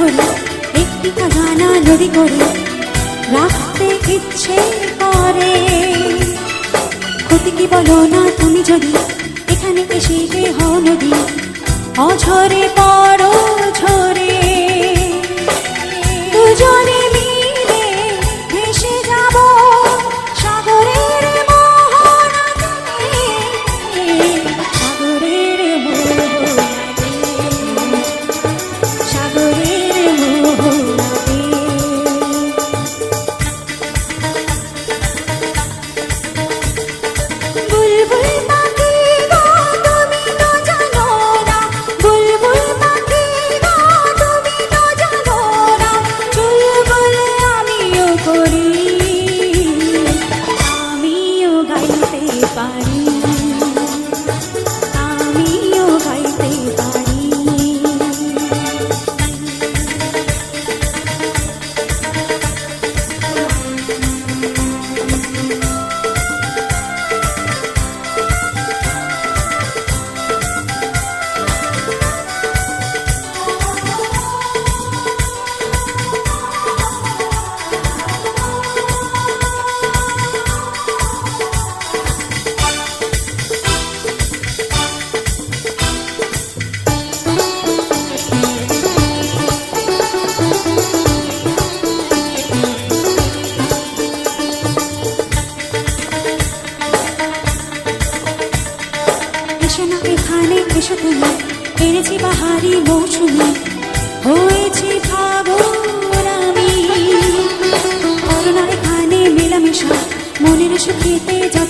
ধরে, একটি গানা নদী করে, রাখতে ইচ্ছে করে। ক্ষতি কি বলো না তুমি যদি, এখানে এসে হও নদী অঝরে পা শুকুয়া এনেছি বাহারি মৌসুমি হয়েছি ভাবনামি করোনার খানে মেলামেশা মনের সুখেতে যত